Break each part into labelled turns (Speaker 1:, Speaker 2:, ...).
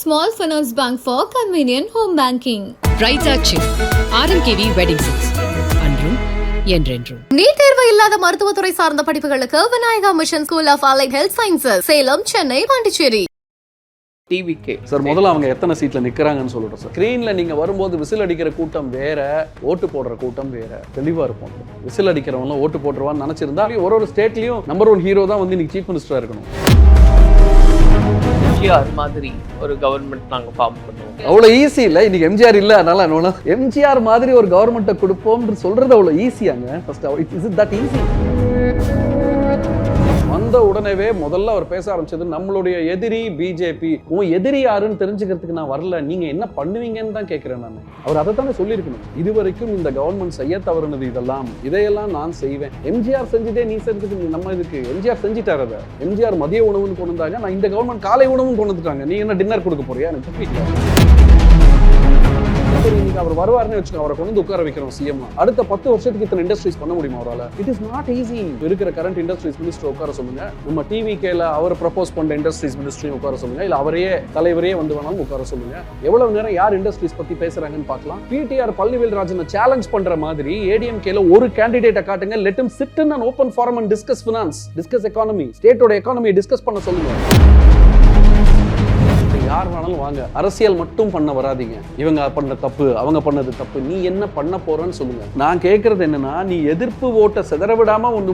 Speaker 1: Small Finance Bank for convenient home banking.
Speaker 2: ரைட்டாச்சி RMKV wedding silks அன்றும் என்றென்றும்.
Speaker 3: NEET தேர்வு இல்லாத மருத்துவத்துறை சார்ந்த படிப்புகளுக்கு Vinayaka mission school of allied health sciences Salem Chennai Pondicherry.
Speaker 4: TVK
Speaker 5: sir முதல்ல அவங்க எத்தனை சீட்ல நிக்கிறாங்கன்னு சொல்லிட்டோம் சார் ஸ்க்ரீன்ல நீங்க வரும்போது விசில் அடிக்கிற கூட்டம் வேற ஓட்டு போடுற கூட்டம் வேற. தெளிவா இருப்போம். விசில் அடிக்கிறவங்க ஓட்டு போட்டுருவான்னு நினைச்சிருந்தா ஒரு ஒரு ஸ்டேட்லயும் நம்பர் ஒன் ஹீரோ தான் வந்து இன்னைக்கு சீஃப் மினிஸ்டரா இருக்கணும்.
Speaker 4: எம்ஜிஆர் மாதிரி ஒரு கவர்மெண்ட் நாங்க ஃபார்ம் பண்ணுவோம்.
Speaker 5: அவ்வளவு ஈஸி இல்ல. இன்னைக்கு எம்ஜிஆர் இல்ல. அதனால எம்ஜிஆர் மாதிரி ஒரு கவர்மெண்ட்டை கொடுப்போம்னு சொல்றது அவ்வளவு ஈஸியாங்க first it is that easy வந்த உடனேவே முதல்ல அவர் பேச ஆரம்பிச்சது நம்மளுடைய எதிரி பிஜேபி உன் எதிரி யாருன்னு தெரிஞ்சுக்கிறதுக்கு நான் வரல நீங்க என்ன பண்ணுவீங்கன்னு தான் கேட்கிறேன் நான். அவர் அதை தானே சொல்லியிருக்கணும். இதுவரைக்கும் இந்த கவர்மெண்ட் செய்ய தவறுனது இதெல்லாம் இதையெல்லாம் நான் செய்வேன். எம்ஜிஆர் செஞ்சுட்டே நீ செஞ்சதுக்கு நம்ம இதுக்கு எம்ஜிஆர் செஞ்சுட்டார் அதை எம்ஜிஆர் மதிய உணவுன்னு கொண்டு வந்தாங்க நான் இந்த கவர்மெண்ட் காலை உணவும் கொண்டு வந்துட்டாங்க. நீ என்ன டின்னர் கொடுக்க போறியா? எனக்கு இன்னைக்கு அவர் வருவாருன்னு வச்சுக்கோ அவரை கொண்டு வந்து உட்கார வைக்கிறோம் சிஎம் அடுத்த பத்து வருஷத்துக்கு இத்தனை இண்டஸ்ட்ரீஸ் பண்ண முடியுமா அவரால்? இட் இஸ் நாட் ஈஸி இருக்கிற கரண்ட் இண்டஸ்ட்ரீஸ் மினிஸ்டர் உட்கார சொல்லுங்க. நம்ம டிவி கேல அவர் ப்ரப்போஸ் பண்ண இண்டஸ்ட்ரீஸ் மினிஸ்ட்ரியும் உட்கார சொல்லுங்க. இல்ல அவரையே தலைவரே வந்து வேணாலும் உட்கார சொல்லுங்க. எவ்வளவு நேரம் யார் இண்டஸ்ட்ரீஸ் பத்தி பேசுறாங்கன்னு பார்க்கலாம். பிடிஆர் பள்ளிவேல் ராஜனை சேலஞ்ச் பண்ற மாதிரி ஏடிஎம் கேல ஒரு கேண்டிடேட்டை காட்டுங்க. Let sit in and in forum and discuss and discuss finance ஸ்டேட்டோட எக்கானமியை டிஸ்கஸ் பண்ண சொல்லுங்க. யார் வேணாலும் வாங்க. அரசியல் மட்டும் பண்ண வராதீங்க. இவங்க பண்ண தப்பு அவங்க பண்ணது தப்பு. நீ என்ன பண்ண போறன்னு சொல்லுங்க. நான் கேட்கறது என்னன்னா நீ எதிர்ப்பு ஓட்டை சிதற விடாம ஒன்று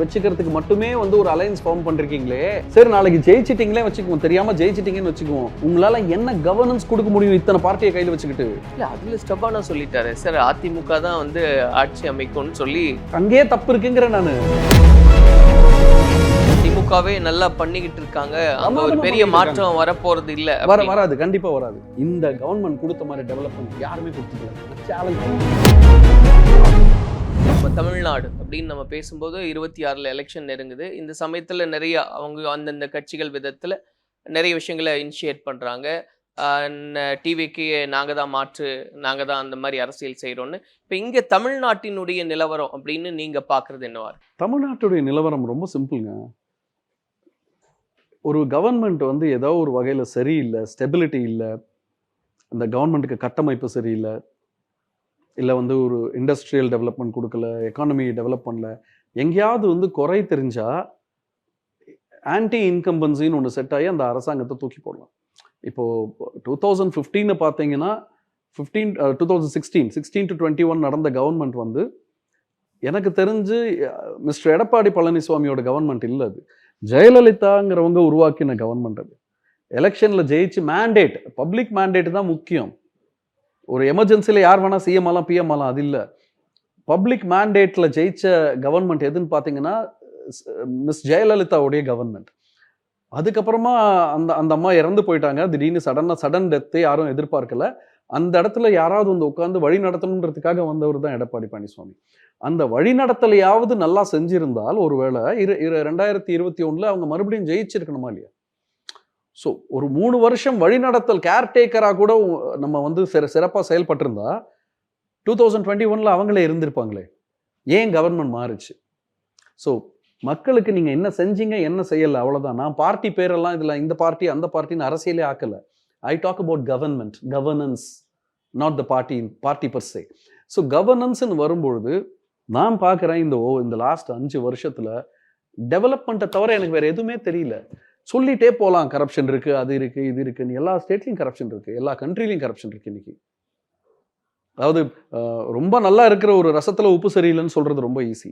Speaker 5: வச்சுக்கிறதுக்கு மட்டுமே வந்து ஒரு அலையன்ஸ் ஃபார்ம் பண்றீங்களே சரி நாளைக்கு ஜெயிச்சிட்டீங்களே வச்சுக்குவோம். தெரியாம ஜெயிச்சிட்டீங்கன்னு வச்சுக்குவோம். உங்களால என்ன கவர்னன்ஸ் கொடுக்க முடியும் இத்தனை பார்ட்டியை கையில வச்சுக்கிட்டு?
Speaker 4: இல்ல அதுல ஸ்டெபானா சொல்லிட்டாரு. சார் அதிமுக தான் வந்து ஆட்சி அமைக்கும்னு சொல்லி.
Speaker 5: அங்கேயே தப்பு இருக்குங்கிற நானு.
Speaker 4: திமுகவே நல்லா பண்ணிக்கிட்டு இருக்காங்க. அங்க ஒரு பெரிய மாற்றம் வரப்போறது இல்ல.
Speaker 5: வர. வராது கண்டிப்பா வராது. இந்த கவர்மெண்ட் கொடுத்த மாதிரி டெவலப்மெண்ட் யாருமே கொடுத்துக்கல.
Speaker 4: நம்ம தமிழ்நாடு அப்படின்னு நம்ம பேசும்போது இருபத்தி ஆறுல எலெக்ஷன் நெருங்குது. இந்த சமயத்துல நிறைய அவங்க அந்தந்த கட்சிகள் விதத்துல நிறைய விஷயங்களை இனிஷியேட் பண்றாங்க. டிவிக்கு நாங்க தான் மாற்று நாங்க தான் அந்த மாதிரி அரசியல் செய்றோம்னு. இப்போ இங்க தமிழ்நாட்டினுடைய நிலவரம் அப்படின்னு நீங்க பாக்குறது என்னவா?
Speaker 5: தமிழ்நாட்டுடைய நிலவரம் ரொம்ப சிம்பிளுங்க ஒரு கவர்மெண்ட் வந்து ஏதோ ஒரு வகையில் சரியில்லை ஸ்டெபிலிட்டி இல்லை அந்த கவர்மெண்ட்டுக்கு கட்டமைப்பு சரியில்லை இல்லை வந்து ஒரு இண்டஸ்ட்ரியல் டெவலப்மெண்ட் கொடுக்கல எக்கானமி டெவலப் பண்ணல எங்கேயாவது வந்து குறை தெரிஞ்சால் ஆன்டி இன்கம்பன்சின்னு ஒன்று செட் ஆகி அந்த அரசாங்கத்தை தூக்கி போடலாம். இப்போது டூ தௌசண்ட் ஃபிஃப்டீனை பார்த்தீங்கன்னா fifteen two thousand sixteen sixteen to twenty one நடந்த கவர்மெண்ட் வந்து எனக்கு தெரிஞ்சு மிஸ்டர் எடப்பாடி பழனிசாமியோட கவர்மெண்ட் இல்லை அது. ஜெயலலிதாங்கிறவங்க உருவாக்கின கவர்மெண்ட் அது. எலெக்ஷனில் ஜெயிச்சு மேண்டேட் பப்ளிக் மேண்டேட் தான் முக்கியம். ஒரு எமர்ஜென்சியில் யார் வேணா சிஎம் ஆலாம் பிஎம் ஆலாம் அது இல்லை. பப்ளிக் மேண்டேட்டில் ஜெயிச்ச கவர்மெண்ட் எதுன்னு பார்த்தீங்கன்னா மிஸ் ஜெயலலிதாவுடைய கவர்மெண்ட் அதுக்கப்புறமா அந்த அந்த அம்மா இறந்து போயிட்டாங்க. திடீர்னு சடனாக சடன் டெத்தை யாரும் எதிர்பார்க்கல. அந்த இடத்துல யாராவது வந்து உட்காந்து வழி நடத்தணுன்றதுக்காக வந்தவர் தான் எடப்பாடி பழனிசாமி. அந்த வழிநடத்தலையாவது நல்லா செஞ்சிருந்தால் ஒருவேளை இரு இரு ரெண்டாயிரத்தி இருபத்தி ஒன்றில் அவங்க மறுபடியும் ஜெயிச்சிருக்கணுமா இல்லையா? ஸோ ஒரு மூணு வருஷம் வழிநடத்தல் கேர்டேக்கராக கூட நம்ம வந்து சிற சிறப்பாக செயல்பட்டிருந்தா டூ தௌசண்ட் டுவெண்ட்டி ஒன்ல அவங்களே இருந்திருப்பாங்களே. ஏன் கவர்மெண்ட் மாறுச்சு? ஸோ மக்களுக்கு நீங்கள் என்ன செஞ்சீங்க என்ன செய்யலை அவ்வளோதான் நான் பார்ட்டி பேரெல்லாம் இதில் இந்த பார்ட்டி அந்த பார்ட்டின்னு அரசியலே ஆக்கலை. I talk about government governance not the party party per se so கவர்னன்ஸ்னு வரும்பொழுது நான் பார்க்குறேன் இந்த ஓ இந்த லாஸ்ட் அஞ்சு வருஷத்தில் டெவலப்மெண்ட்டை தவிர எனக்கு வேறு எதுவுமே தெரியல. சொல்லிட்டே போகலாம் கரப்ஷன் இருக்குது அது இருக்குது இது இருக்குன்னு. எல்லா ஸ்டேட்லையும் கரப்ஷன் இருக்குது எல்லா கண்ட்ரிலையும் கரப்ஷன் இருக்குது இன்னைக்கு. அதாவது ரொம்ப நல்லா இருக்கிற ஒரு ரசத்தில் உப்பு சரியில்லைன்னு சொல்கிறது ரொம்ப ஈஸி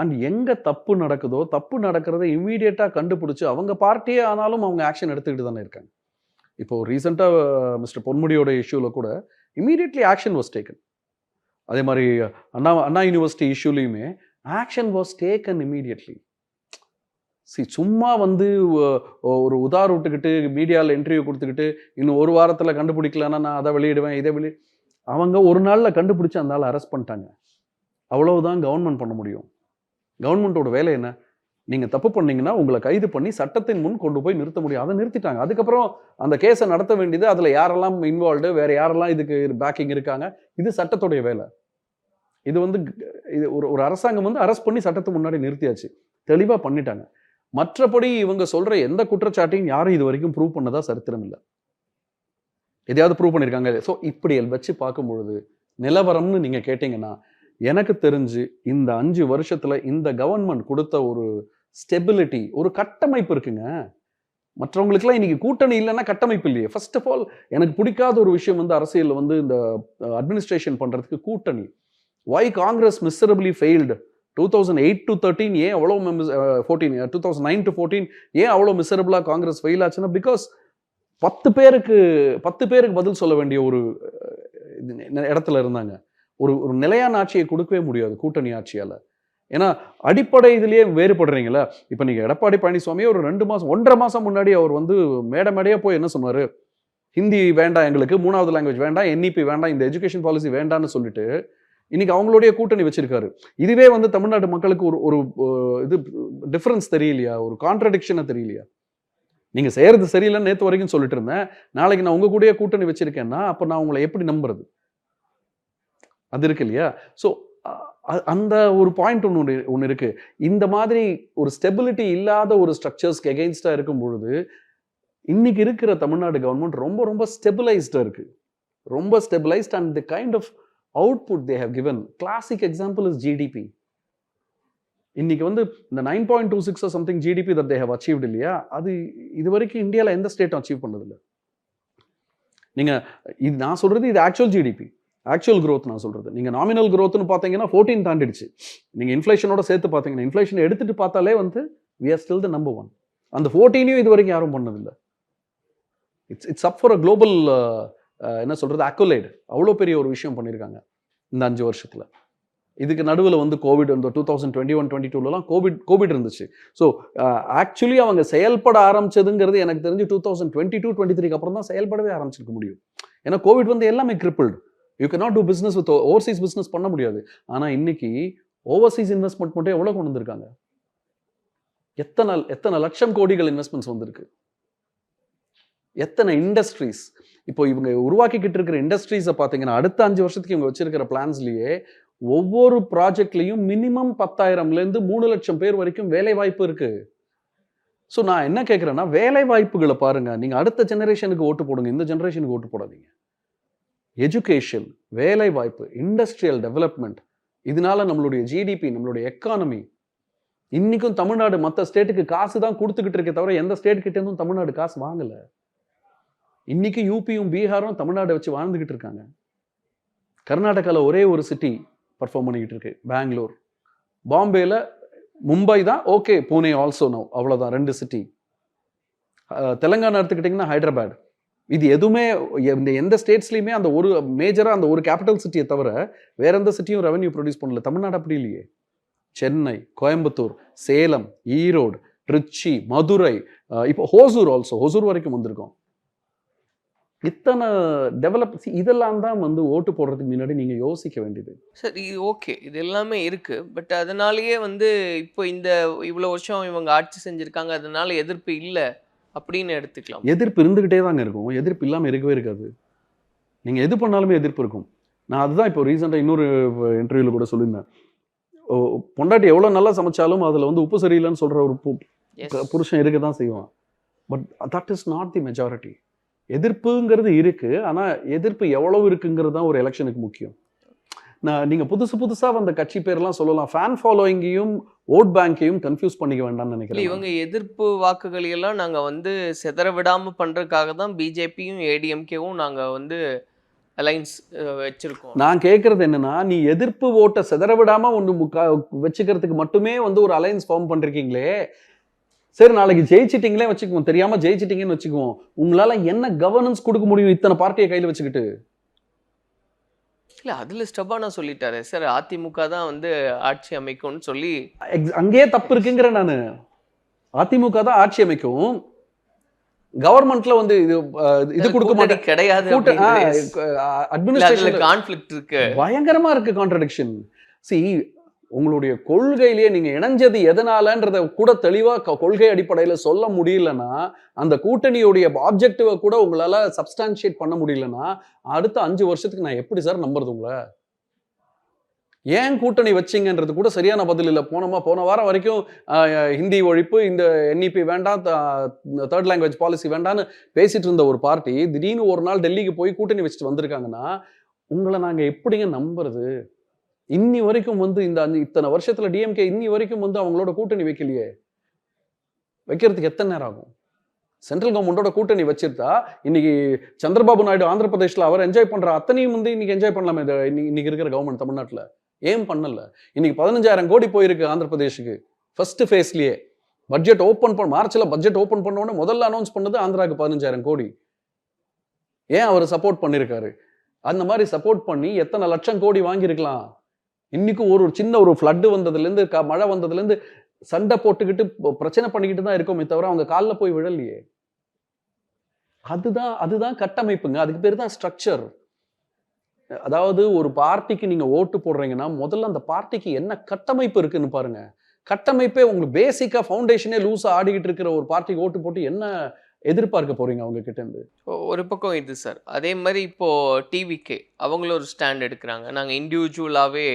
Speaker 5: அண்ட் எங்கே தப்பு நடக்குதோ தப்பு நடக்கிறத இம்மீடியட்டாக கண்டுபிடிச்சி அவங்க பார்ட்டியே ஆனாலும் அவங்க ஆக்ஷன் எடுத்துக்கிட்டு தானே இருக்காங்க. இப்போ ரீசெண்டாக மிஸ்டர் பொன்முடியோட இஷ்யூவில் கூட இம்மீடியட்லி ஆக்ஷன் வாஸ் டேக்கன் அதே மாதிரி அண்ணா அண்ணா யூனிவர்சிட்டி இஷ்யூலையுமே ஆக்ஷன் வாஸ் டேக்கன் இம்மீடியட்லி சி சும்மா வந்து ஒரு உதார் விட்டுக்கிட்டு மீடியாவில் இன்டர்வியூ கொடுத்துக்கிட்டு இன்னும் ஒரு வாரத்தில் கண்டுபிடிக்கலன்னா நான் அதை வெளியிடுவேன் இதை வெளி அவங்க ஒரு நாளில் கண்டுபிடிச்சி அந்த ஆளை அரெஸ்ட் பண்ணிட்டாங்க. அவ்வளவுதான் கவர்மெண்ட் பண்ண முடியும். கவர்மெண்ட்டோட வேலை என்ன? நீங்கள் தப்பு பண்ணீங்கன்னா உங்களை கைது பண்ணி சட்டத்தின் முன் கொண்டு போய் நிறுத்த முடியும். அதை நிறுத்திட்டாங்க. அதுக்கப்புறம் அந்த கேஸை நடத்த வேண்டியது அதில் யாரெல்லாம் இன்வால்வ்டு வேறு யாரெல்லாம் இதுக்கு பேக்கிங் இருக்காங்க இது சட்டத்துடைய வேலை. இது வந்து இது ஒரு ஒரு அரசாங்கம் வந்து அரெஸ்ட் பண்ணி சட்டத்தை முன்னாடி நிறுத்தியாச்சு. தெளிவாக பண்ணிட்டாங்க. மற்றபடி இவங்க சொல்கிற எந்த குற்றச்சாட்டையும் யாரும் இது வரைக்கும் ப்ரூவ் பண்ணதா சரித்திரம் இல்லை. எதையாவது ப்ரூவ் பண்ணியிருக்காங்க ஸோ இப்படி வச்சு பார்க்கும்பொழுது நிலவரம்னு நீங்கள் கேட்டிங்கன்னா எனக்கு தெரிஞ்சு இந்த அஞ்சு வருஷத்தில் இந்த கவர்மெண்ட் கொடுத்த ஒரு ஸ்டெபிலிட்டி ஒரு கட்டமைப்பு இருக்குங்க. மற்றவங்களுக்குலாம் இன்னைக்கு கூட்டணி இல்லைன்னா கட்டமைப்பு இல்லையே. ஃபர்ஸ்ட் ஆஃப் ஆல் எனக்கு பிடிக்காத ஒரு விஷயம் வந்து அரசியலில் வந்து இந்த அட்மினிஸ்ட்ரேஷன் பண்றதுக்கு கூட்டணி. Why Congress miserably failed two thousand eight to thirteen ஏன் அவ்வளோ members fourteen two thousand nine to fourteen ஏன் அவ்வளோ மிஸ்ஸரபிளாக காங்கிரஸ் ஃபெயில் ஆச்சுன்னா பிகாஸ் பத்து பேருக்கு பத்து பேருக்கு பதில் சொல்ல வேண்டிய ஒரு இடத்துல இருந்தாங்க. ஒரு ஒரு நிலையான ஆட்சியை கொடுக்கவே முடியாது கூட்டணி ஆட்சியால். ஏன்னா அடிப்படை இதுலேயே வேறுபடுறீங்களா இப்போ நீங்கள் எடப்பாடி பழனிசாமி ஒரு ரெண்டு மாதம் ஒன்றரை மாதம் முன்னாடி அவர் வந்து மேடை மேடையாக போய் என்ன சொன்னார்? ஹிந்தி வேண்டாம் எங்களுக்கு மூணாவது லாங்குவேஜ் வேண்டாம் என்இபி வேண்டாம் இந்த எஜுகேஷன் பாலிசி வேண்டாம்னு சொல்லிட்டு இன்னைக்கு அவங்களுடைய கூட்டணி வச்சிருக்காரு. இதுவே வந்து தமிழ்நாட்டு மக்களுக்கு ஒரு ஒரு இது டிஃப்ரென்ஸ் தெரியலையா? ஒரு கான்ட்ரடிக்ஷனை தெரியலையா? நீங்கள் செய்கிறது சரியில்லைன்னு நேற்று வரைக்கும் சொல்லிட்டு இருந்தேன். நாளைக்கு நான் உங்கள் கூடயே கூட்டணி வச்சிருக்கேன்னா அப்போ நான் உங்களை எப்படி நம்புறது? அது இருக்கு இல்லையா? ஸோ அந்த ஒரு பாயிண்ட் ஒன்று ஒன்று இருக்குது இந்த மாதிரி ஒரு ஸ்டெபிலிட்டி இல்லாத ஒரு ஸ்ட்ரக்சர்ஸ்க்கு எகெயின்ஸ்டாக இருக்கும் பொழுது இன்னைக்கு இருக்கிற தமிழ்நாடு கவர்மெண்ட் ரொம்ப ரொம்ப ஸ்டெபிளைஸ்டா இருக்குது ரொம்ப stabilized and the kind of output they have given classic example is GDP இன்னைக்கு வந்து இந்த nine point two six something GDP that they have achieved இல்லையா? அது இது வரைக்கும் இந்தியாவில் எந்த ஸ்டேட்டும் அச்சீவ் பண்ணதில்லை. நீங்கள் இது நான் சொல்கிறது இது ஆக்சுவல் ஜிடிபி ஆக்சுவல் க்ரோத் நான் சொல்கிறது நீங்கள் நாமினல் growthனு பார்த்தீங்கன்னா ஃபோர்டீன் தாண்டிடுச்சு. நீங்கள் இன்ஃப்ளேஷனோட சேர்த்து பார்த்தீங்கன்னா இன்ஃப்ளேஷன் எடுத்துட்டு பார்த்தாலே வந்து we are still the number one அந்த ஃபோர்டீனையும் இது வரைக்கும் யாரும் பண்ணதில்லை. It's it's up for a global என்ன சொல்கிறது அக்கோலைடு அவ்வளோ பெரிய ஒரு விஷயம் பண்ணியிருக்காங்க இந்த அஞ்சு வருஷத்தில். இதுக்கு நடுவில் வந்து கோவிட் இந்த two thousand twenty one twenty டூலலாம் Covid Covid இருந்துச்சு ஸோ ஆக்சுவலி uh, அவங்க செயல்பட ஆரம்பிச்சதுங்கிறது எனக்கு தெரிஞ்சு two thousand twenty two twenty த்ரீக்கு அப்புறம் தான் செயல்படவே ஆரம்பிச்சிருக்க முடியும். ஏன்னா கோவிட் வந்து எல்லாமே crippled you cannot do business with overseas business பண்ண முடியாது. ஆனால் இன்னைக்கு ஓவர்சீஸ் இன்வெஸ்ட்மெண்ட் மட்டும் எவ்வளோ கொண்டு வந்திருக்காங்க? எத்தனை எத்தனை லட்சம் கோடிகள் இன்வெஸ்ட்மெண்ட்ஸ் வந்திருக்கு? எத்தனை இண்டஸ்ட்ரீஸ் இப்போ இவங்க உருவாக்கிக்கிட்டு இருக்கிற இண்டஸ்ட்ரீஸை பார்த்தீங்கன்னா அடுத்த அஞ்சு வருஷத்துக்கு இவங்க வச்சிருக்கிற பிளான்ஸ்லேயே ஒவ்வொரு ப்ராஜெக்ட்லையும் மினிமம் பத்தாயிரம்லேருந்து மூணு லட்சம் பேர் வரைக்கும் வேலை வாய்ப்பு இருக்கு. ஸோ நான் என்ன கேட்குறேன்னா வேலை வாய்ப்புகளை பாருங்க. நீங்க அடுத்த ஜெனரேஷனுக்கு ஓட்டு போடுங்க. இந்த ஜெனரேஷனுக்கு ஓட்டு போடாதீங்க. எஜுகேஷன் வேலை வாய்ப்பு இண்டஸ்ட்ரியல் டெவலப்மெண்ட் இதனால நம்மளுடைய ஜிடிபி நம்மளுடைய எக்கானமி இன்னைக்கும் தமிழ்நாடு மற்ற ஸ்டேட்டுக்கு காசு தான் கொடுத்துக்கிட்டு இருக்கே தவிர எந்த ஸ்டேட் கிட்ட இருந்தும் தமிழ்நாடு காசு வாங்கல. இன்னைக்கு யூபியும் பீகாரும் தமிழ்நாடை வச்சு வாழ்ந்துகிட்டு இருக்காங்க. கர்நாடகாவில் ஒரே ஒரு சிட்டி பர்ஃபார்ம் பண்ணிக்கிட்டு இருக்கு பெங்களூர். பாம்பேல மும்பை தான் ஓகே பூனே ஆல்சோ நோ அவ்வளோதான் ரெண்டு சிட்டி தெலங்கானா எடுத்துக்கிட்டிங்கன்னா ஹைதராபாத். இது எதுவுமே இந்த எந்த ஸ்டேட்ஸ்லையுமே அந்த ஒரு மேஜராக அந்த ஒரு கேபிட்டல் சிட்டியை தவிர வேற எந்த சிட்டியும் ரெவன்யூ ப்ரொடியூஸ் பண்ணல. தமிழ்நாடு அப்படி இல்லையே. சென்னை கோயம்புத்தூர் சேலம் ஈரோடு திருச்சி மதுரை இப்போ ஹோசூர் ஆல்சோ ஹோசூர் வரைக்கும் வந்திருக்கோம். இத்தனை டெவலப் இதெல்லாம் தான் வந்து ஓட்டு போடுறதுக்கு முன்னாடி நீங்க யோசிக்க வேண்டியது.
Speaker 4: சரி இது ஓகே இது எல்லாமே இருக்கு. பட் அதனாலயே வந்து இப்போ இந்த இவ்வளவு வருஷம் இவங்க ஆட்சி செஞ்சிருக்காங்க. அதனால எதிர்ப்பு இல்லை. அப்படின்னு எடுத்துக்கலாம்.
Speaker 5: எதிர்ப்பு இருந்துகிட்டே தாங்க இருக்கும். எதிர்ப்பு இல்லாம இருக்கவே இருக்காது. நீங்க எது பண்ணாலுமே எதிர்ப்பு இருக்கும். நான் அதுதான் இப்போ ரீசெண்டாக இன்னொரு இன்டர்வியூல கூட சொல்லியிருந்தேன். ஓ, பொண்டாட்டி எவ்வளவு நல்லா சமைச்சாலும் அதுல வந்து உப்பு சரியில்லைன்னு சொல்ற ஒரு. புருஷன் இருக்க தான் செய்வான். But that is not the majority எதிர்ப்புங்கிறது இருக்கு. ஆனா எதிர்ப்பு எவ்வளவு இருக்குங்கிறது தான் ஒரு எலெக்ஷனுக்கு முக்கியம். நான் நீங்க புதுசு புதுசா வந்த கட்சி பேர்லாம் சொல்லலாம். ஃபேன் ஃபாலோயிங்கையும் ஓட் பேங்கையும் கன்ஃபியூஸ் பண்ணிக்க வேண்டாம்னு நினைக்கிறேன்
Speaker 4: இவங்க எதிர்ப்பு வாக்குகளை எல்லாம் நாங்க வந்து சிதற விடாம பண்றதுக்காக தான் பிஜேபியும் ஏடிஎம்கேவும் நாங்க வந்து அலைன்ஸ் வச்சிருக்கோம்.
Speaker 5: நான் கேட்கறது என்னன்னா நீ எதிர்ப்பு ஓட்டை சிதற விடாம ஒன்று முக்கா வச்சுக்கிறதுக்கு மட்டுமே வந்து ஒரு அலைன்ஸ் ஃபார்ம் பண்ணிருக்கீங்களே. சரி நாளைக்கு ஜெயிச்சிட்டீங்களே வச்சுக்குவோம். தெரியாம ஜெயிச்சிட்டீங்கன்னு வச்சுக்குவோம். உங்களால என்ன கவர்னன்ஸ் கொடுக்க முடியும் இத்தனை பார்ட்டியை கையில வச்சுக்கிட்டு?
Speaker 4: இல்ல அதுல ஸ்டபானா சொல்லிட்டாரு. சார் அதிமுக தான் வந்து ஆட்சி அமைக்கும்னு சொல்லி.
Speaker 5: அங்கேயே தப்பு இருக்குங்கிற நானு. அதிமுக தான் ஆட்சி அமைக்கும். கவர்மெண்ட்ல வந்து இது இது கொடுக்க மாட்டேன்.
Speaker 4: கிடையாது
Speaker 5: அட்மினிஸ்ட்ரேஷன்
Speaker 4: கான்ஃபிளிக்ட் இருக்கு.
Speaker 5: பயங்கரமா இருக்கு கான்ட்ரடிக்ஷன் சி உங்களுடைய கொள்கையிலேயே நீங்க இணைஞ்சது எதனாலன்றத கூட தெளிவா கொள்கை அடிப்படையில சொல்ல முடியலன்னா அந்த கூட்டணியுடைய ஆப்ஜெக்டிவை கூட உங்களால சப்ஸ்டான்ஷியேட் பண்ண முடியலன்னா அடுத்த அஞ்சு வருஷத்துக்கு நான் எப்படி சார் நம்புறது உங்களை? ஏன் கூட்டணி வச்சிங்கன்றது கூட சரியான பதில் இல்லை. போனமா போன வாரம் வரைக்கும் ஹிந்தி ஒழிப்பு இந்த என்இபி வேண்டாம் தேர்ட் லாங்குவேஜ் பாலிசி வேண்டாம்னு பேசிட்டு இருந்த ஒரு பார்ட்டி திடீர்னு ஒரு நாள் டெல்லிக்கு போய் கூட்டணி வச்சுட்டு வந்திருக்காங்கன்னா உங்களை நாங்க எப்படிங்க நம்புறது? இன்னி வரைக்கும் வந்து இந்த இத்தனை வருஷத்துல டிஎம்கே இன்னி வரைக்கும் வந்து அவங்களோட கூட்டணி வைக்கலையே. வைக்கிறதுக்கு எத்தனை நேரம் ஆகும்? சென்ட்ரல் கவர்மெண்டோட கூட்டணி வச்சிருந்தா இன்னைக்கு சந்திரபாபு நாயுடு ஆந்திர பிரதேஷ்ல அவர் என்ஜாய் பண்ற அத்தனையும் வந்து இன்னைக்கு என்ஜாய் பண்ணலாமே இந்த இன்னைக்கு இருக்கிற கவர்மெண்ட் தமிழ்நாட்டில். ஏன் பண்ணல? இன்னைக்கு பதினஞ்சாயிரம் கோடி போயிருக்கு ஆந்திர பிரதேஷுக்கு. ஃபர்ஸ்ட் ஃபேஸ்லயே பட்ஜெட் ஓப்பன் பண்ண மார்ச்ல பட்ஜெட் ஓப்பன் பண்ண உடனே முதல்ல அனௌன்ஸ் பண்ணது ஆந்திராக்கு பதினஞ்சாயிரம் கோடி. ஏன் அவர் சப்போர்ட் பண்ணியிருக்காரு அந்த மாதிரி சப்போர்ட் பண்ணி எத்தனை லட்சம் கோடி வாங்கியிருக்கலாம்? இன்னைக்கு ஒரு ஒரு சின்ன ஒரு ஃப்ளட்டு வந்ததுலேருந்து க மழை வந்ததுலேருந்து சண்டை போட்டுக்கிட்டு பிரச்சனை பண்ணிக்கிட்டு தான் இருக்கோமே தவிர அவங்க காலில் போய் விழலையே. அதுதான் அதுதான் கட்டமைப்புங்க. அதுக்கு பேர் தான் ஸ்ட்ரக்சர் அதாவது ஒரு பார்ட்டிக்கு நீங்க ஓட்டு போடுறீங்கன்னா முதல்ல அந்த பார்ட்டிக்கு என்ன கட்டமைப்பு இருக்குன்னு பாருங்க. கட்டமைப்பே உங்களுக்கு பேசிக்கா ஃபவுண்டேஷனே லூஸா ஆடிக்கிட்டு இருக்கிற ஒரு பார்ட்டிக்கு ஓட்டு போட்டு என்ன எதிர்பார்க்க போறீங்க அவங்க கிட்ட இருந்து
Speaker 4: ஒரு பக்கம் இது சார். அதே மாதிரி இப்போ டிவிக்கு அவங்களும் ஒரு ஸ்டாண்ட் எடுக்கிறாங்க. நாங்க இண்டிவிஜுவலாவே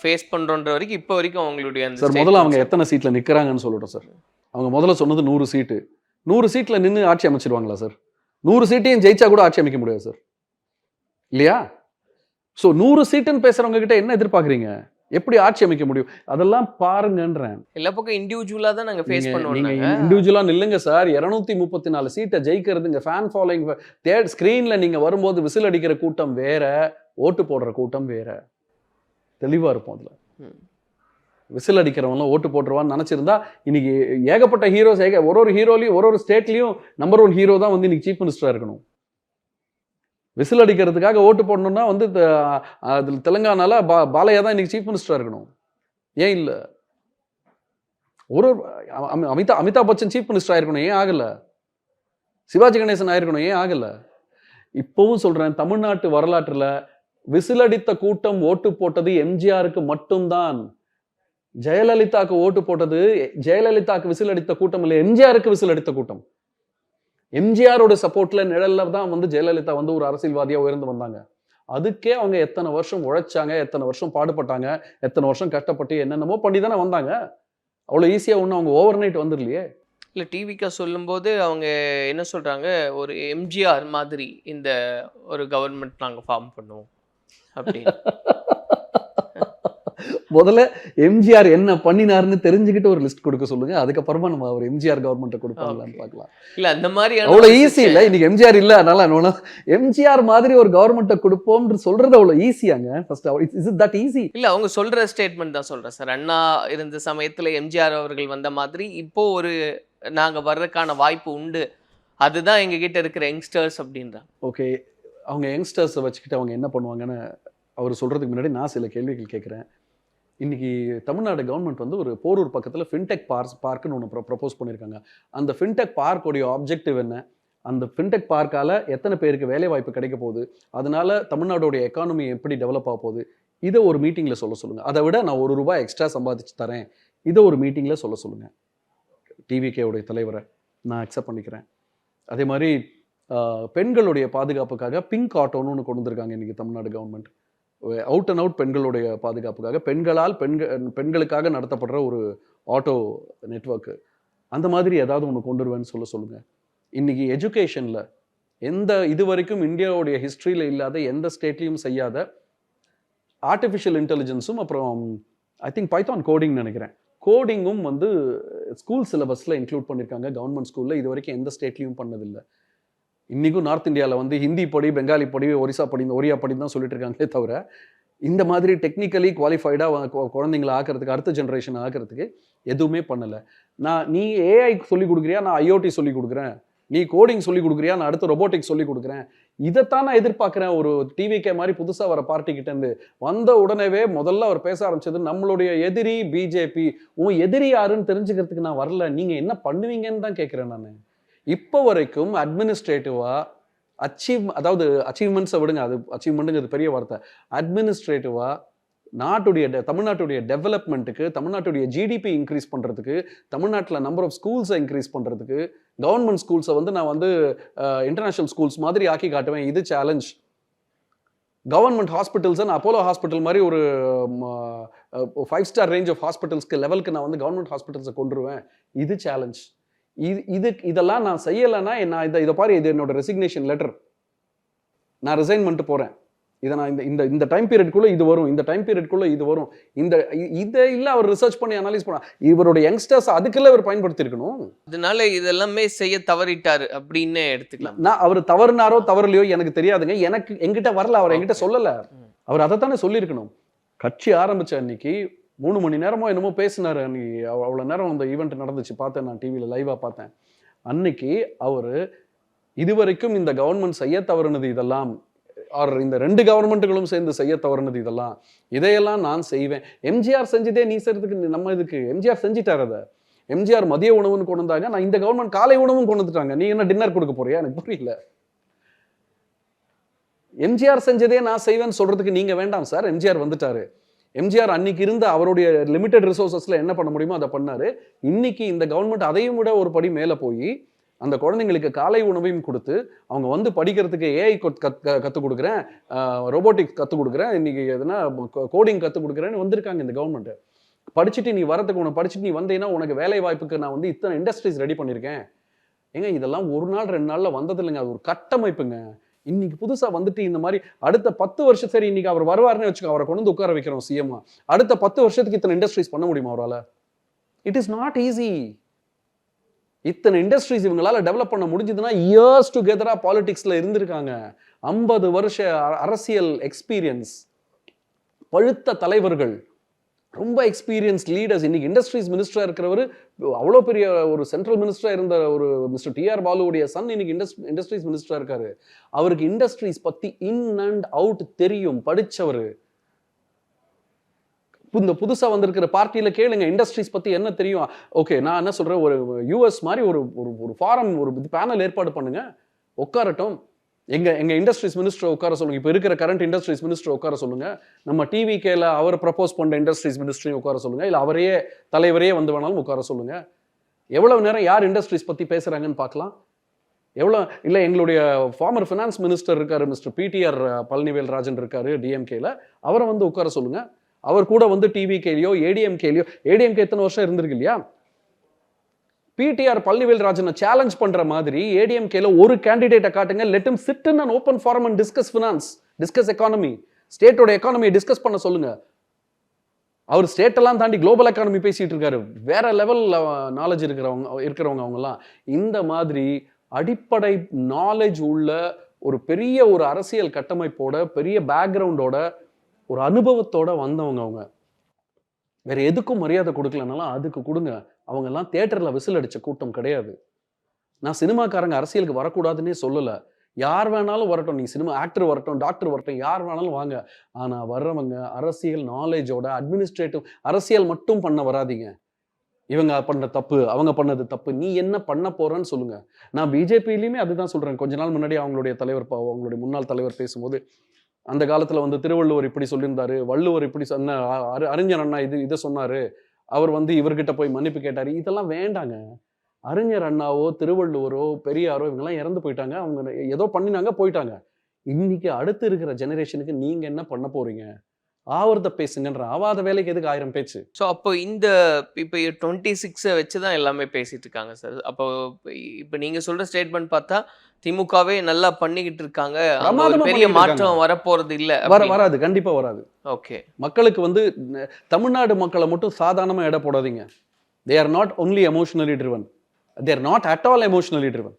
Speaker 4: ஃபேஸ் பண்றோன்ற வரைக்கும் இப்போ வரைக்கும் அவங்களுடைய
Speaker 5: சார் முதல்ல அவங்க எத்தனை சீட்ல நிக்கிறாங்கன்னு சொல்லட்டும் சார். அவங்க முதல்ல சொன்னது நூறு சீட்டு நூறு சீட்ல நின்று ஆட்சி அமைச்சிருவாங்களா சார்? நூறு சீட்டையும் ஜெயிச்சா கூட ஆட்சி அமைக்க முடியாது சார். இல்லையா? ஸோ நூறு சீட்டுன்னு பேசுறவங்க கிட்ட என்ன எதிர்பார்க்குறீங்க? எப்படி ஆட்சி அமைக்க முடியும்? அதெல்லாம் பாருங்கன்றேன்.
Speaker 4: எல்லா பக்கம் இண்டிவிஜுவலா தான் நாங்க ஃபேஸ் பண்ணுவோம்
Speaker 5: நீங்க
Speaker 4: நாங்க.
Speaker 5: இண்டிவிஜுவலா நில்லுங்க சார். இருநூத்தி முப்பத்தி நாலு சீட்டை ஜெயிக்கிறதுங்க ஃபேன் ஃபாலோயிங் தேர்ட் ஸ்கிரீன்ல நீங்க வரும்போது விசில் அடிக்கிற கூட்டம் வேற ஓட்டு போடுற கூட்டம் வேற. தெளிவா இருப்போம் அதுல. விசில் அடிக்கிறவங்களாம் ஓட்டு போட்டுருவான்னு நினைச்சிருந்தா இன்னைக்கு ஏகப்பட்ட ஹீரோஸ் ஏக ஒரு ஒரு ஹீரோலையும் ஒரு ஒரு ஸ்டேட்லயும் நம்பர் ஒன் ஹீரோ தான் வந்து இன்னைக்கு சீஃப் மினிஸ்டரா இருக்கணும். விசில் அடிக்கிறதுக்காக ஓட்டு போடணும்னா வந்து அதுல தெலுங்கானால பா பாலையா தான் இன்னைக்கு சீஃப் மினிஸ்டரா இருக்கணும். ஏன் இல்ல? ஒரு ஒரு அமி- அமிதா அமிதாப் பச்சன் சீஃப் மினிஸ்டர் ஆயிருக்கணும் ஏன் ஆகல? சிவாஜி கணேசன் ஆயிருக்கணும் ஏன் ஆகல? இப்பவும் சொல்றேன் தமிழ்நாட்டு வரலாற்றுல விசிலடித்த கூட்டம் ஓட்டு போட்டது எம்ஜிஆருக்கு மட்டும்தான். ஜெயலலிதாக்கு ஓட்டு போட்டது ஜெயலலிதாக்கு விசில் அடித்த கூட்டம் இல்லை எம்ஜிஆருக்கு விசில் அடித்த கூட்டம். எம்ஜிஆரோட சப்போர்ட்ல நிழல்ல தான் வந்து ஜெயலலிதா வந்து ஒரு அரசியல்வாதியா உயர்ந்து வந்தாங்க. அதுக்கே அவங்க எத்தனை வருஷம் உழைச்சாங்க எத்தனை வருஷம் பாடுபட்டாங்க எத்தனை வருஷம் கஷ்டப்பட்டு என்னென்னமோ பண்ணி தானே வந்தாங்க. அவ்வளோ ஈஸியாக ஒன்றும் அவங்க ஓவர் நைட் வந்துடலையே.
Speaker 4: இல்லை டிவிக்கா சொல்லும்போது அவங்க என்ன சொல்கிறாங்க ஒரு எம்ஜிஆர் மாதிரி இந்த ஒரு கவர்மெண்ட் நாங்கள் ஃபார்ம் பண்ணுவோம். அப்படின்னு.
Speaker 5: முதல்ல எம்ஜிஆர் என்ன பண்ணினாருன்னு தெரிஞ்சுக்கிட்டு ஒரு லிஸ்ட் கொடுக்க சொல்லுங்க. அதுக்கப்புறமா நம்ம அவர் எம்ஜிஆர் கவர்மெண்ட்டை கொடுப்பாங்களான்னு
Speaker 4: Okay.
Speaker 5: பார்க்கலாம்.
Speaker 4: இல்ல அந்த மாதிரியான
Speaker 5: அவ்வளோ
Speaker 4: ஒரு
Speaker 5: ஈஸி இல்லை. இன்னைக்கு எம்ஜிஆர் இல்ல அதனால எம்ஜிஆர் மாதிரி ஒரு கவர்மெண்ட்டை கொடுப்போம்னு சொல்றது அவ்வளோ ஈஸியாங்க first is it that easy
Speaker 4: இல்ல அவங்க சொல்ற ஸ்டேட்மெண்ட் தான் சொல்றேன் சார் அண்ணா இருந்த சமயத்துல எம்ஜிஆர் அவர்கள் வந்த மாதிரி இப்போ ஒரு நாங்க வர்றதுக்கான வாய்ப்பு உண்டு. அதுதான் எங்க கிட்ட இருக்கிற யங்ஸ்டர்ஸ் அப்படின்றாங்க.
Speaker 5: ஓகே அவங்க யங்ஸ்டர்ஸை வச்சுக்கிட்டு அவங்க என்ன பண்ணுவாங்கன்னு அவர் சொல்கிறதுக்கு முன்னாடி நான் சில கேள்விகள் கேட்குறேன் இன்றைக்கி தமிழ்நாடு கவர்மெண்ட் வந்து ஒரு போரூர் பக்கத்தில் ஃபின்டெக் பார்க் பார்க்குன்னு ஒன்று ப்ரப்போஸ் பண்ணியிருக்காங்க அந்த ஃபின்டெக் பார்க்கோடைய ஆப்ஜெக்டிவ் என்ன? அந்த ஃபின்டெக் பார்க்கால எத்தனை பேருக்கு வேலை வாய்ப்பு கிடைக்க போகுது? அதனால தமிழ்நாடோடைய எக்கானமி எப்படி டெவலப் ஆக போகுது? இதை ஒரு மீட்டிங்கில் சொல்ல சொல்லுங்கள் அதை விட நான் ஒரு ரூபாய் எக்ஸ்ட்ரா சம்பாதிச்சு தரேன். இதை ஒரு மீட்டிங்கில் சொல்ல சொல்லுங்கள் டிவிகேவுடைய தலைவரை நான் அக்செப்ட் பண்ணிக்கிறேன். அதே மாதிரி பெண்களுடைய பாதுகாப்புக்காக பிங்க் ஆட்டோன்னு ஒன்று கொண்டு வந்திருக்காங்க இன்றைக்கி Tamil Nadu government out and out பெண்களுடைய பாதுகாப்புக்காக. பெண்களால் பெண்கள் பெண்களுக்காக நடத்தப்படுற ஒரு ஆட்டோ நெட்வொர்க்கு அந்த மாதிரி ஏதாவது ஒன்று கொண்டு வருவேன்னு சொல்ல சொல்லுங்கள் இன்றைக்கி எஜுகேஷனில் எந்த இது வரைக்கும் இந்தியாவுடைய ஹிஸ்ட்ரியில் இல்லாத எந்த ஸ்டேட்லையும் செய்யாத ஆர்டிஃபிஷியல் இன்டெலிஜென்ஸும் அப்புறம் ஐ திங்க் பைத்தான் கோடிங் நினைக்கிறேன். கோடிங்கும் வந்து ஸ்கூல் சிலபஸில் இன்க்ளூட் பண்ணியிருக்காங்க கவர்மெண்ட் ஸ்கூலில் இது வரைக்கும் எந்த ஸ்டேட்லேயும் பண்ணதில்லை. இன்றைக்கும் நார்த் இந்தியாவில் வந்து ஹிந்தி படி பெங்காலி படி ஒரிசா படி ஒரியா படி தான் சொல்லிட்டு இருக்காங்களே தவிர இந்த மாதிரி டெக்னிக்கலி குவாலிஃபைடாக குழந்தைங்களை ஆக்கிறதுக்கு அடுத்த ஜென்ரேஷன் ஆக்கிறதுக்கு எதுவுமே பண்ணலை. நான் நீ ஏஐ சொல்லி கொடுக்குறியா? நான் ஐஓடி சொல்லி கொடுக்குறேன். நீ கோடிங் சொல்லி கொடுக்குறியா? நான் அடுத்து ரொபோட்டிக் சொல்லி கொடுக்குறேன். இதைத்தான் நான் எதிர்பார்க்குறேன். ஒரு டிவிக்கே மாதிரி புதுசாக வர பார்ட்டிக்கிட்டேருந்து வந்த உடனேவே முதல்ல அவர் பேச ஆரம்பிச்சது நம்மளுடைய எதிரி பிஜேபி உன் எதிரி யாருன்னு தெரிஞ்சுக்கிறதுக்கு நான் வரல. நீங்கள் என்ன பண்ணுவீங்கன்னு தான் கேட்குறேன் நான். இப்போ வரைக்கும் அட்மினிஸ்ட்ரேட்டிவாக அச்சீவ் அதாவது அச்சீவ்மெண்ட்ஸை விடுங்க அது அச்சீவ்மெண்ட்டுங்கிறது பெரிய வார்த்தை. அட்மினிஸ்ட்ரேட்டிவாக நாட்டுடைய தமிழ்நாட்டுடைய டெவலப்மெண்ட்டுக்கு தமிழ்நாட்டுடைய ஜிடிபி இன்க்ரீஸ் பண்ணுறதுக்கு தமிழ்நாட்டில் நம்பர் ஆஃப் ஸ்கூல்ஸை இன்க்ரீஸ் பண்ணுறதுக்கு கவர்மெண்ட் ஸ்கூல்ஸை வந்து நான் வந்து இன்டர்நேஷ்னல் ஸ்கூல்ஸ் மாதிரி ஆக்கி காட்டுவேன். இது சேலஞ்ச் கவர்மெண்ட் ஹாஸ்பிட்டல்ஸ் நான் அப்போலோ ஹாஸ்பிட்டல் மாதிரி ஒரு ஃபைவ் ஸ்டார் ரேஞ்ச் ஆஃப் ஹாஸ்பிட்டல்ஸ்க்கு லெவலுக்கு நான் வந்து கவர்மெண்ட் ஹாஸ்பிட்டல்ஸை கொண்டுருவேன். இது சேலஞ்ச் இது இது இதெல்லாம் நான் செய்யலைன்னா நான் இதை இதை பாரு இது என்னோட ரெசிக்னேஷன் லெட்டர் நான் ரிசைன் பண்ணிட்டு போகிறேன் இதை நான் இந்த இந்த இந்த டைம் பீரியட்குள்ளே இது வரும். இந்த டைம் பீரியட்குள்ளே இது வரும். இந்த இதை இல்லை அவர் ரிசர்ச் பண்ணி அனலைஸ் பண்ண இவரோட யங்ஸ்டர்ஸ் அதுக்குள்ள இவர் பயன்படுத்தியிருக்கணும்.
Speaker 4: அதனால இதெல்லாமே செய்ய தவறிட்டாரு அப்படின்னு எடுத்துக்கலாம்.
Speaker 5: நான் அவர் தவறுனாரோ தவறலையோ எனக்கு தெரியாதுங்க. எனக்கு எங்கிட்ட வரல அவர் என்கிட்ட சொல்லல. அவர் அதைத்தானே சொல்லியிருக்கணும். கட்சி ஆரம்பிச்ச அன்னைக்கு மூணு மணி நேரமோ என்னமோ பேசினாரு. அன்னைக்கு அவ்வளோ நேரம் அந்த ஈவெண்ட் நடந்துச்சு. பார்த்தேன் நான் டிவியில லைவாக பார்த்தேன். அன்னைக்கு அவர் இதுவரைக்கும் இந்த கவர்மெண்ட் செய்ய தவறுனது இதெல்லாம் ஆர் இந்த ரெண்டு கவர்மெண்ட்டுகளும் சேர்ந்து செய்ய தவறுனது இதெல்லாம் இதையெல்லாம் நான் செய்வேன். எம்ஜிஆர் செஞ்சதே நீ செய்யறதுக்கு நம்ம இதுக்கு எம்ஜிஆர் செஞ்சிட்டார் அதை. எம்ஜிஆர் மதிய உணவுன்னு கொண்டு வந்தாங்க நான் இந்த கவர்மெண்ட் காலை உணவும் கொண்டு வந்துட்டாங்க நீ என்ன டின்னர் கொடுக்க போறியா? எனக்கு புரியல. எம்ஜிஆர் செஞ்சதே நான் செய்வேன்னு சொல்றதுக்கு நீங்க வேண்டாம் சார். எம்ஜிஆர் வந்துட்டாரு. எம்ஜிஆர் அன்னைக்கு இருந்த அவருடைய லிமிடெட் ரிசோர்சஸில் என்ன பண்ண முடியுமோ அதை பண்ணார். இன்னைக்கு இந்த கவர்மெண்ட் அதையும் விட ஒரு படி மேலே போய் அந்த குழந்தைங்களுக்கு காலை உணவையும் கொடுத்து அவங்க வந்து படிக்கிறதுக்கு ஏஐ கற்றுக் கொடுக்குறேன். ரோபோட்டிக்ஸ் கற்றுக் கொடுக்குறேன். இன்னைக்கு எதுனா கோடிங் கற்றுக் கொடுக்குறேன்னு வந்திருக்காங்க இந்த கவர்மெண்ட்டு படிச்சுட்டு நீ வரதுக்கு உனக்கு படிச்சுட்டு நீ வந்தீங்கன்னா உனக்கு வேலை வாய்ப்புக்கு நான் வந்து இத்தனை இண்டஸ்ட்ரீஸ் ரெடி பண்ணியிருக்கேன் ஏங்க இதெல்லாம் ஒரு நாள் ரெண்டு நாளில் வந்ததில்லைங்க. அது ஒரு கட்டமைப்புங்க. இன்னைக்கு புதுசா வந்துட்டு இந்த மாதிரி அடுத்த பத்து வருஷம் சரி இன்னைக்கு அவர் வருவாருன்னு வச்சுக்கோ அவரை கொண்டு வந்து உட்கார வைக்கிறோம் சிஎம்மா அடுத்த பத்து வருஷத்துக்கு இத்தனை இண்டஸ்ட்ரீஸ் பண்ண முடியுமா அவரால்? இட் இஸ் நாட் ஈஸி இத்தனை இண்டஸ்ட்ரீஸ் இவங்களால டெவலப் பண்ண முடிஞ்சதுன்னா இயர்ஸ் டுகெதரா பாலிடிக்ஸ்ல இருந்திருக்காங்க. ஐம்பது வருஷ அரசியல் எக்ஸ்பீரியன்ஸ் பழுத்த தலைவர்கள். ரொம்ப எக்ஸ்பீரியன்ஸ் லீடர்ஸ் இன்னைக்கு இண்டஸ்ட்ரீஸ் மினிஸ்டராக இருக்கிறவர் அவ்வளோ பெரிய ஒரு சென்ட்ரல் மினிஸ்டராக இருந்த ஒரு மிஸ்டர் டிஆர் பாலுவுடைய சன் இன்னைக்கு இண்டஸ்ட்ரீஸ் மினிஸ்டராக இருக்காரு. அவருக்கு இண்டஸ்ட்ரீஸ் பற்றி இன் அண்ட் அவுட் தெரியும். படித்தவர் இந்த புதுசாக வந்திருக்கிற பார்ட்டியில் கேளுங்க இண்டஸ்ட்ரீஸ் பற்றி என்ன தெரியும்? ஓகே நான் என்ன சொல்கிறேன் ஒரு யூஎஸ் மாதிரி ஒரு ஒரு ஒரு ஃபாரம் ஒரு பேனல் ஏற்பாடு பண்ணுங்கள் உட்காரட்டும். எங்கள் எங்கள் இண்டஸ்ட்ரீஸ் மினிஸ்டர் உட்கார சொல்லுங்கள் இப்போ இருக்கிற கரண்ட் இண்டஸ்ட்ரீஸ் மினிஸ்டர் உட்கார சொல்லுங்கள் நம்ம டிவி கேல அவர் ப்ரப்போஸ் பண்ண இண்டஸ்ட்ரீஸ் மினிஸ்டரையும் உட்கார சொல்லுங்கள் இல்லை அவரையே தலைவரையே வந்து வேணாலும் உட்கார சொல்லுங்கள் எவ்வளோ நேரம் யார் இண்டஸ்ட்ரீஸ் பற்றி பேசுகிறாங்கன்னு பார்க்கலாம். எவ்வளோ இல்லை எங்களுடைய ஃபார்மர் ஃபினான்ஸ் மினிஸ்டர் இருக்கார் மிஸ்டர் பிடிஆர் பழனிவேல் ராஜன் இருக்கார் டிஎம்கேல அவரை வந்து உட்கார சொல்லுங்கள் அவர் கூட வந்து டிவி கேலியோ ஏடிஎம் கேலியோ ஏடிஎம்கே எத்தனை வருஷம் இருந்திருக்கு இல்லையா? பிடிஆர் பழனிவேல் ராஜனை சேலஞ்ச் பண்ற மாதிரி ஏடிஎம்கேல ஒரு கேண்டிடேட்டை காட்டுங்க. Let him sit in an open forum and discuss finance discuss economy ஸ்டேட்டோட எக்கானமியை டிஸ்கஸ் பண்ண சொல்லுங்க. அவர் ஸ்டேட்டெல்லாம் தாண்டி குளோபல் எக்கானமி பேசிட்டு இருக்காரு. வேற லெவல் நாலேஜ் இருக்கிறவங்க இருக்கிறவங்க அவங்கலாம் இந்த மாதிரி அடிப்படை நாலேஜ் உள்ள ஒரு பெரிய ஒரு அரசியல் கட்டமைப்போட பெரிய பேக்ரவுண்டோட ஒரு அனுபவத்தோட வந்தவங்க அவங்க. வேற எதுக்கும் மரியாதை கொடுக்கலனாலும் அதுக்கு கொடுங்க. அவங்க எல்லாம் விசில் அடிச்ச கூட்டம் கிடையாது. நான் சினிமாக்காரங்க அரசியலுக்கு வரக்கூடாதுன்னே சொல்லல. யார் வேணாலும் வரட்டும். நீங்கள் சினிமா ஆக்டர் வரட்டும் டாக்டர் வரட்டும் யார் வேணாலும் வாங்க. ஆனா வர்றவங்க அரசியல் நாலேஜோட அட்மினிஸ்ட்ரேட்டிவ் அரசியல் மட்டும் பண்ண வராதீங்க. இவங்க பண்ண தப்பு அவங்க பண்ணது தப்பு. நீ என்ன பண்ண போறன்னு சொல்லுங்க. நான் பிஜேபியிலையுமே அதுதான் சொல்றேன். கொஞ்ச நாள் முன்னாடி அவங்களுடைய தலைவர் அவங்களுடைய முன்னாள் தலைவர் பேசும்போது அந்த காலத்தில் வந்து திருவள்ளுவர் இப்படி சொல்லியிருந்தாரு வள்ளுவர் இப்படி சொன்ன அறிஞர் அண்ணா இது இதை சொன்னார். அவர் வந்து இவர்கிட்ட போய் மன்னிப்பு கேட்டார். இதெல்லாம் வேண்டாங்க. அறிஞர் அண்ணாவோ திருவள்ளுவரோ பெரியாரோ இவங்கெல்லாம் இறந்து போயிட்டாங்க. அவங்க ஏதோ பண்ணினாங்க போயிட்டாங்க. இன்னைக்கு அடுத்து இருக்கிற ஜெனரேஷனுக்கு நீங்கள் என்ன பண்ண போறீங்க? ஆவறத பேசுங்கன்ற ஆவாத வேலைக்கு எதுக்கு ஆயிரம் பேச்சு?
Speaker 4: ஸோ அப்போ இந்த இப்போ டுவெண்ட்டி சிக்ஸை வச்சு தான் எல்லாமே பேசிட்டு இருக்காங்க சார். அப்போ இப்போ நீங்க சொல்ற ஸ்டேட்மெண்ட் பார்த்தா திமுகவே நல்லா பண்ணிக்கிட்டு இருக்காங்க. பெரிய மாற்றம் வரப்போறது இல்ல
Speaker 5: வர வராது கண்டிப்பா வராது.
Speaker 4: ஓகே.
Speaker 5: மக்களுக்கு வந்து தமிழ்நாடு மக்களை மட்டும் சாதாரணமா எடை போடாதீங்க. They are not only emotionally driven they are not at all emotionally driven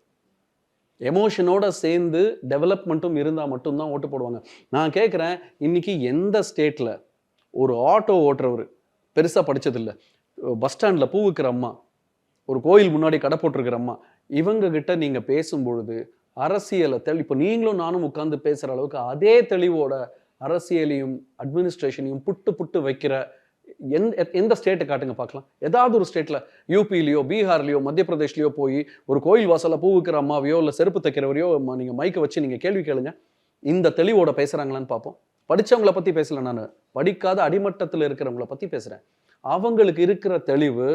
Speaker 5: எமோஷனோட சேர்ந்து டெவலப்மெண்ட்டும் இருந்தால் மட்டும்தான் ஓட்டு போடுவாங்க. நான் கேட்குறேன் இன்னைக்கு எந்த ஸ்டேட்டில் ஒரு ஆட்டோ ஓட்டுறவர் பெருசாக படிச்சதில்ல. பஸ் ஸ்டாண்டில் பூ விற்கிற அம்மா ஒரு கோயில் முன்னாடி கடை போட்டிருக்கிற அம்மா இவங்க கிட்ட நீங்கள் பேசும்பொழுது அரசியலை தெளி இப்போ நீங்களும் நானும் உட்காந்து பேசுகிற அளவுக்கு அதே தெளிவோட அரசியலையும் அட்மினிஸ்ட்ரேஷனையும் புட்டு புட்டு வைக்கிற எந்த எந்த ஸ்டேட்டை காட்டுங்க பார்க்கலாம். ஏதாவது ஒரு ஸ்டேட்டில் யூபிலேயோ பீகார்லயோ மத்திய பிரதேஷ்லயோ போய் ஒரு கோயில் வாசலில் பூ விற்கிற அம்மாவையோ இல்லை செருப்பு தைக்கிறவரையோ நீங்கள் நீங்க மைக்கை வச்சு நீங்க கேள்வி கேளுங்க. இந்த தெளிவோட பேசுறாங்களான்னு பார்ப்போம். படிச்சவங்கள பத்தி பேசல நான். படிக்காத அடிமட்டத்தில் இருக்கிறவங்கள பத்தி பேசுறேன். அவங்களுக்கு இருக்கிற தெளிவு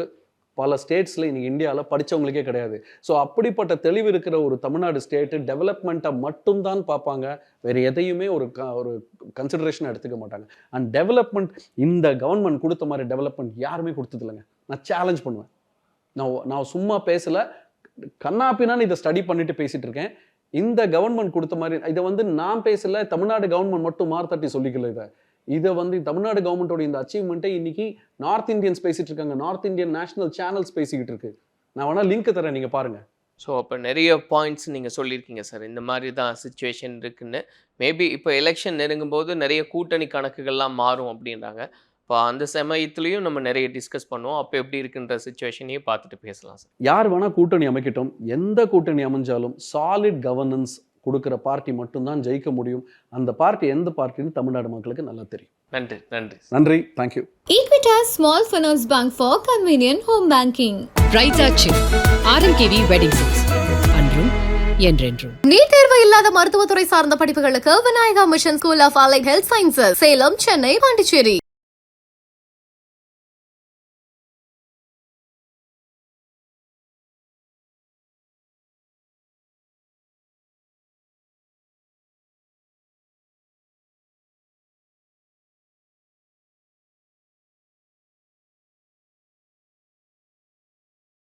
Speaker 5: பல ஸ்டேட்ஸில் இன்றைக்கி இந்தியாவில் படித்தவங்களுக்கே கிடையாது. ஸோ அப்படிப்பட்ட தெளிவு இருக்கிற ஒரு தமிழ்நாடு ஸ்டேட்டு டெவலப்மெண்ட்டை மட்டும்தான் பார்ப்பாங்க. வேறு எதையுமே ஒரு க ஒரு கன்சிடரேஷன் எடுத்துக்க மாட்டாங்க. அண்ட் டெவலப்மெண்ட் இந்த கவர்மெண்ட் கொடுத்த மாதிரி டெவலப்மெண்ட் யாருமே கொடுத்ததில்லைங்க. நான் சேலஞ்ச் பண்ணுவேன். நான் நான் சும்மா பேசலை. கண்ணாப்பினான்னு இதை ஸ்டடி பண்ணிட்டு பேசிகிட்டு இருக்கேன். இந்த கவர்மெண்ட் கொடுத்த மாதிரி இதை வந்து நான் பேசல தமிழ்நாடு கவர்மெண்ட் மட்டும் மார்த்தட்டி சொல்லிக்கல இதை. இதை வந்து தமிழ்நாடு கவர்மெண்ட்டோட இந்த அச்சீவ்மெண்ட்டை இன்னைக்கு நார்த் இந்தியன்ஸ் பேசிட்டு இருக்காங்க. நார்த் இந்தியன் நேஷனல் சேனல்ஸ் பேசிக்கிட்டு இருக்கு. நான் வேணா லிங்க் தரேன் நீங்க பாருங்க.
Speaker 4: ஸோ அப்போ நிறைய பாயிண்ட்ஸ் நீங்கள் சொல்லியிருக்கீங்க சார் இந்த மாதிரி தான் சுச்சுவேஷன் இருக்குன்னு. மேபி இப்போ எலெக்ஷன் நெருங்கும் போது நிறைய கூட்டணி கணக்குகள்லாம் மாறும் அப்படின்றாங்க. இப்போ அந்த சமயத்துலேயும் நம்ம நிறைய டிஸ்கஸ் பண்ணுவோம். அப்போ எப்படி இருக்குன்ற சுச்சுவேஷனையும் பார்த்துட்டு பேசலாம் சார்
Speaker 5: யார் வேணா கூட்டணி அமைக்கட்டும். எந்த கூட்டணி அமைஞ்சாலும் சாலிட் கவர்னன்ஸ் கொடுக்குற பார்ட்டி மட்டும்தான் ஜெயிக்க முடியும். அந்த பார்ட்டி எந்த பார்ட்டின்னு தமிழ்நாடு மக்களுக்கு நல்லா தெரியும்.
Speaker 4: நன்றி நன்றி.
Speaker 5: நன்றி thank you
Speaker 1: Equitas Small Finance Bank for convenient home banking.
Speaker 2: பிரைட்டாச்சி ஆர்எம்கேவி வெட்டிங் அன்றும் என்றென்றும்.
Speaker 3: நீட் தேர்வு இல்லாத மருத்துவத்துறை சார்ந்த படிப்புகளுக்கு Vinayaka mission school of allied health sciences Salem Chennai Pondicherry.